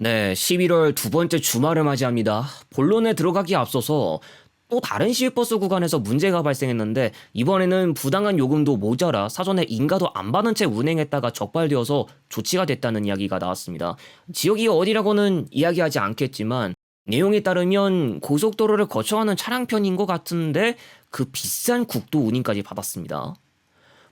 네, 11월 두 번째 주말을 맞이합니다. 본론에 들어가기 앞서서 또 다른 시외버스 구간에서 문제가 발생했는데 이번에는 부당한 요금도 모자라 사전에 인가도 안 받은 채 운행했다가 적발되어서 조치가 됐다는 이야기가 나왔습니다. 지역이 어디라고는 이야기하지 않겠지만 내용에 따르면 고속도로를 거쳐가는 차량편인 것 같은데 그 비싼 국도 운임까지 받았습니다.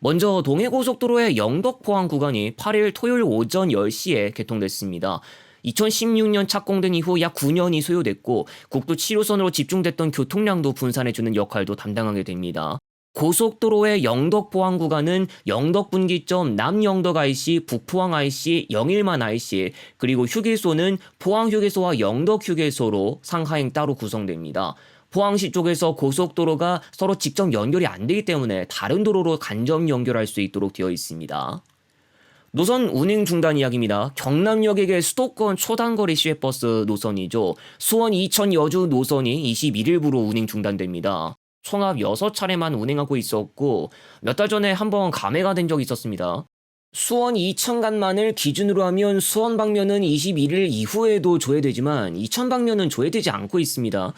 먼저 동해고속도로의 영덕 포항 구간이 8일 토요일 오전 10시에 개통됐습니다. 2016년 착공된 이후 약 9년이 소요됐고 국도 7호선으로 집중됐던 교통량도 분산해주는 역할도 담당하게 됩니다. 고속도로의 영덕 포항 구간은 영덕 분기점 남영덕 IC, 북포항 IC, 영일만 IC, 그리고 휴게소는 포항 휴게소와 영덕 휴게소로 상하행 따로 구성됩니다. 포항시 쪽에서 고속도로가 서로 직접 연결이 안 되기 때문에 다른 도로로 간접 연결할 수 있도록 되어 있습니다. 노선 운행 중단 이야기입니다. 경남역에게 수도권 초단거리 시외버스 노선이죠. 수원 이천 여주 노선이 21일부로 운행 중단됩니다. 총합 6차례만 운행하고 있었고 몇 달 전에 한번 감회가 된 적이 있었습니다. 수원 이천 간만을 기준으로 하면 수원 방면은 21일 이후에도 조회되지만 이천 방면은 조회되지 않고 있습니다.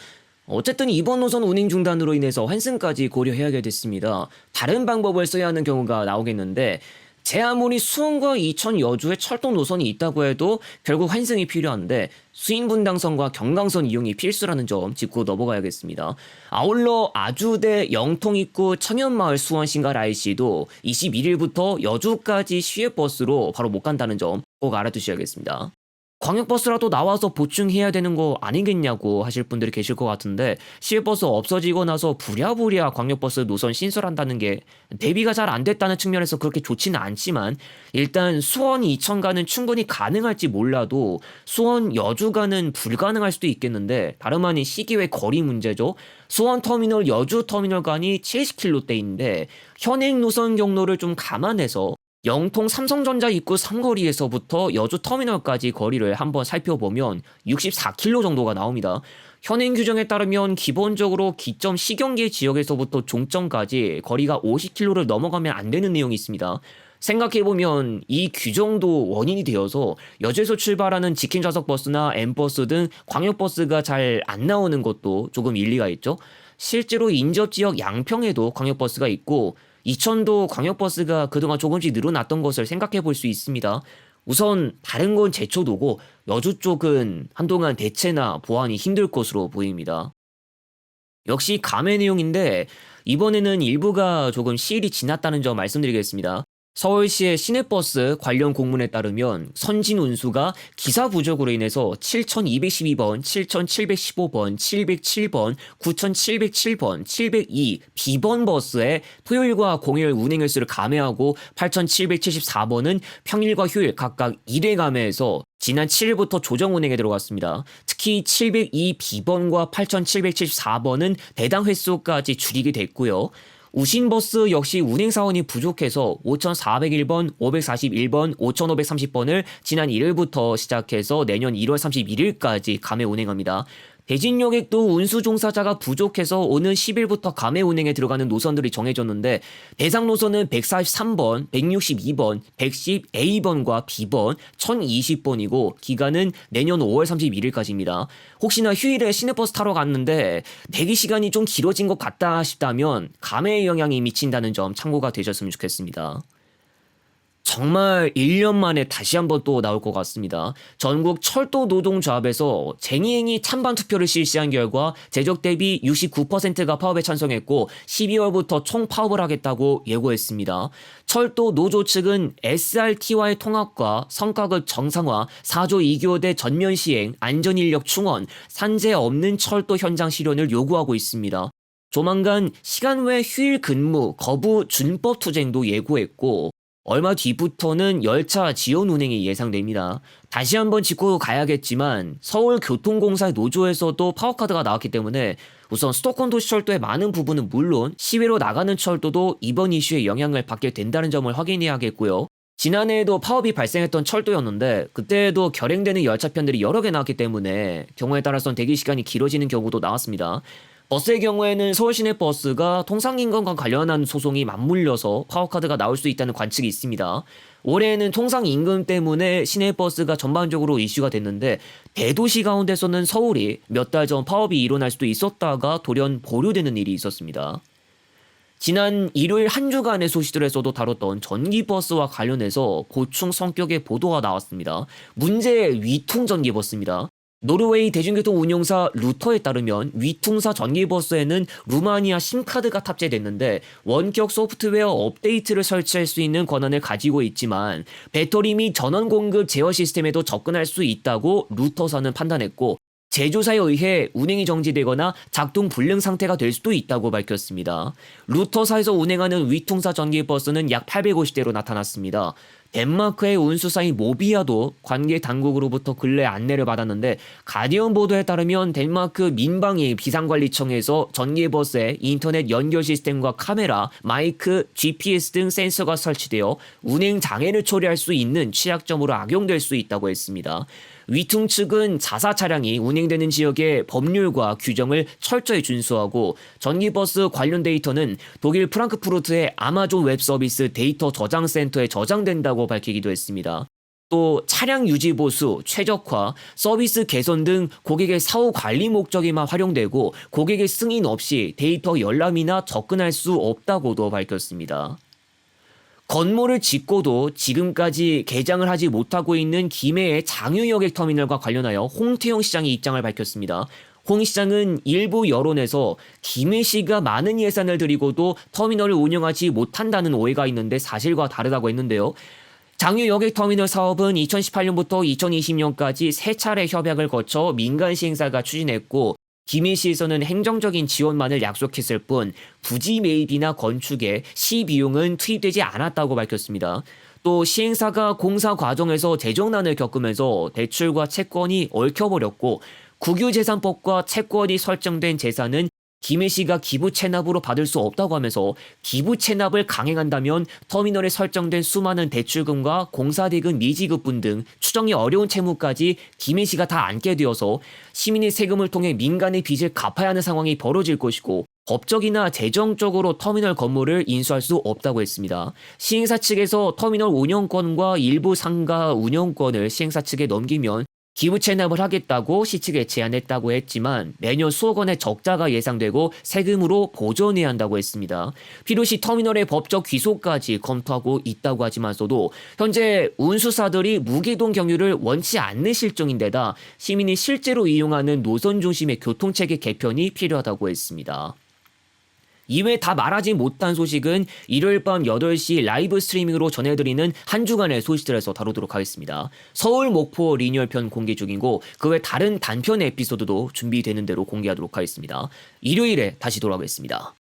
어쨌든 이번 노선 운행 중단으로 인해서 환승까지 고려해야게 됐습니다. 다른 방법을 써야 하는 경우가 나오겠는데 제 아무리 수원과 이천 여주에 철도 노선이 있다고 해도 결국 환승이 필요한데 수인분당선과 경강선 이용이 필수라는 점 짚고 넘어가야겠습니다. 아울러 아주대 영통 입구 청년마을 수원 신갈 IC도 21일부터 여주까지 시외버스로 바로 못 간다는 점 꼭 알아두셔야겠습니다. 광역버스라도 나와서 보충해야 되는 거 아니겠냐고 하실 분들이 계실 것 같은데 시외버스 없어지고 나서 부랴부랴 광역버스 노선 신설한다는 게 대비가 잘 안 됐다는 측면에서 그렇게 좋지는 않지만 일단 수원 이천가는 충분히 가능할지 몰라도 수원 여주가는 불가능할 수도 있겠는데 다름 아닌 시기외 거리 문제죠. 수원 터미널 여주 터미널 간이 70km대인데 현행 노선 경로를 좀 감안해서 영통 삼성전자 입구 삼거리에서부터 여주 터미널까지 거리를 한번 살펴보면 64km 정도가 나옵니다. 현행 규정에 따르면 기본적으로 기점 시경계 지역에서부터 종점까지 거리가 50km를 넘어가면 안 되는 내용이 있습니다. 생각해보면 이 규정도 원인이 되어서 여주에서 출발하는 직행 좌석 버스나 M버스 등 광역버스가 잘 안 나오는 것도 조금 일리가 있죠. 실제로 인접 지역 양평에도 광역버스가 있고 이천도 광역버스가 그동안 조금씩 늘어났던 것을 생각해 볼 수 있습니다. 우선 다른 건 제초도고 여주 쪽은 한동안 대체나 보완이 힘들 것으로 보입니다. 역시 감의 내용인데 이번에는 일부가 조금 시일이 지났다는 점 말씀드리겠습니다. 서울시의 시내버스 관련 공문에 따르면 선진 운수가 기사 부족으로 인해서 7212번, 7715번, 707번, 9707번, 702 B번 버스에 토요일과 공휴일 운행 횟수를 감해하고 8774번은 평일과 휴일 각각 1회 감해해서 지난 7일부터 조정 운행에 들어갔습니다. 특히 702 B번과 8774번은 대당 횟수까지 줄이게 됐고요. 우신버스 역시 운행 사원이 부족해서 5401번, 541번, 5530번을 지난 1일부터 시작해서 내년 1월 31일까지 감해 운행합니다. 대진 여객도 운수 종사자가 부족해서 오는 10일부터 감해 운행에 들어가는 노선들이 정해졌는데 대상 노선은 143번, 162번, 110A번과 B번, 1020번이고 기간은 내년 5월 31일까지입니다. 혹시나 휴일에 시내버스 타러 갔는데 대기 시간이 좀 길어진 것 같다 싶다면 감해의 영향이 미친다는 점 참고가 되셨으면 좋겠습니다. 정말 1년 만에 다시 한번 또 나올 것 같습니다. 전국 철도 노동조합에서 쟁의행위 찬반 투표를 실시한 결과 제적 대비 69%가 파업에 찬성했고 12월부터 총 파업을 하겠다고 예고했습니다. 철도 노조 측은 SRT와의 통합과 성과급 정상화, 4조 2교대 전면 시행, 안전 인력 충원, 산재 없는 철도 현장 실현을 요구하고 있습니다. 조만간 시간 외 휴일 근무 거부 준법 투쟁도 예고했고 얼마 뒤부터는 열차 지연 운행이 예상됩니다. 다시 한번 짚고 가야겠지만 서울교통공사 노조에서도 파워카드가 나왔기 때문에 우선 수도권 도시철도의 많은 부분은 물론 시외로 나가는 철도도 이번 이슈에 영향을 받게 된다는 점을 확인해야겠고요. 지난해에도 파업이 발생했던 철도였는데 그때에도 결행되는 열차편들이 여러 개 나왔기 때문에 경우에 따라서는 대기 시간이 길어지는 경우도 나왔습니다. 버스의 경우에는 서울시내 버스가 통상인건과 관련한 소송이 맞물려서 파워카드가 나올 수 있다는 관측이 있습니다. 올해에는 통상 임금 때문에 시내 버스가 전반적으로 이슈가 됐는데 대도시 가운데서는 서울이 몇 달 전 파업이 일어날 수도 있었다가 돌연 보류되는 일이 있었습니다. 지난 일요일 한 주간의 소식들에서도 다뤘던 전기버스와 관련해서 고충 성격의 보도가 나왔습니다. 문제의 위퉁 전기버스입니다. 노르웨이 대중교통 운용사 루터에 따르면 위퉁사 전기버스에는 루마니아 심카드가 탑재됐는데 원격 소프트웨어 업데이트를 설치할 수 있는 권한을 가지고 있지만 배터리 및 전원 공급 제어 시스템에도 접근할 수 있다고 루터사는 판단했고 제조사에 의해 운행이 정지되거나 작동 불능 상태가 될 수도 있다고 밝혔습니다. 루터사에서 운행하는 위퉁사 전기버스는 약 850대로 나타났습니다. 덴마크의 운수사인 모비아도 관계 당국으로부터 근래 안내를 받았는데 가디언 보도에 따르면 덴마크 민방위 비상관리청에서 전기버스에 인터넷 연결 시스템과 카메라, 마이크, GPS 등 센서가 설치되어 운행 장애를 초래할 수 있는 취약점으로 악용될 수 있다고 했습니다. 위퉁 측은 자사 차량이 운행되는 지역의 법률과 규정을 철저히 준수하고 전기버스 관련 데이터는 독일 프랑크푸르트의 아마존 웹 서비스 데이터 저장 센터에 저장된다고 밝히기도 했습니다. 또 차량 유지 보수, 최적화, 서비스 개선 등 고객의 사후 관리 목적에만 활용되고 고객의 승인 없이 데이터 열람이나 접근할 수 없다고도 밝혔습니다. 건물을 짓고도 지금까지 개장을 하지 못하고 있는 김해의 장유여객 터미널과 관련하여 홍태영 시장이 입장을 밝혔습니다. 홍 시장은 일부 여론에서 김해시가 많은 예산을 들이고도 터미널을 운영하지 못한다는 오해가 있는데 사실과 다르다고 했는데요. 장유 여객 터미널 사업은 2018년부터 2020년까지 세 차례 협약을 거쳐 민간 시행사가 추진했고 김해시에서는 행정적인 지원만을 약속했을 뿐 부지 매입이나 건축에 시 비용은 투입되지 않았다고 밝혔습니다. 또 시행사가 공사 과정에서 재정난을 겪으면서 대출과 채권이 얽혀버렸고 국유재산법과 채권이 설정된 재산은 김해시가 기부 체납으로 받을 수 없다고 하면서 기부 체납을 강행한다면 터미널에 설정된 수많은 대출금과 공사대금 미지급분 등 추정이 어려운 채무까지 김해시가 다 안게 되어서 시민의 세금을 통해 민간의 빚을 갚아야 하는 상황이 벌어질 것이고 법적이나 재정적으로 터미널 건물을 인수할 수 없다고 했습니다. 시행사 측에서 터미널 운영권과 일부 상가 운영권을 시행사 측에 넘기면 기부 체납을 하겠다고 시 측에 제안했다고 했지만 매년 수억 원의 적자가 예상되고 세금으로 보존해야 한다고 했습니다. 필요시 터미널의 법적 귀속까지 검토하고 있다고 하지만서도 현재 운수사들이 무기동 경유를 원치 않는 실정인데다 시민이 실제로 이용하는 노선 중심의 교통체계 개편이 필요하다고 했습니다. 이외 다 말하지 못한 소식은 일요일 밤 8시 라이브 스트리밍으로 전해드리는 한 주간의 소식들에서 다루도록 하겠습니다. 서울 목포 리뉴얼편 공개 중이고 그 외 다른 단편 에피소드도 준비되는 대로 공개하도록 하겠습니다. 일요일에 다시 돌아오겠습니다.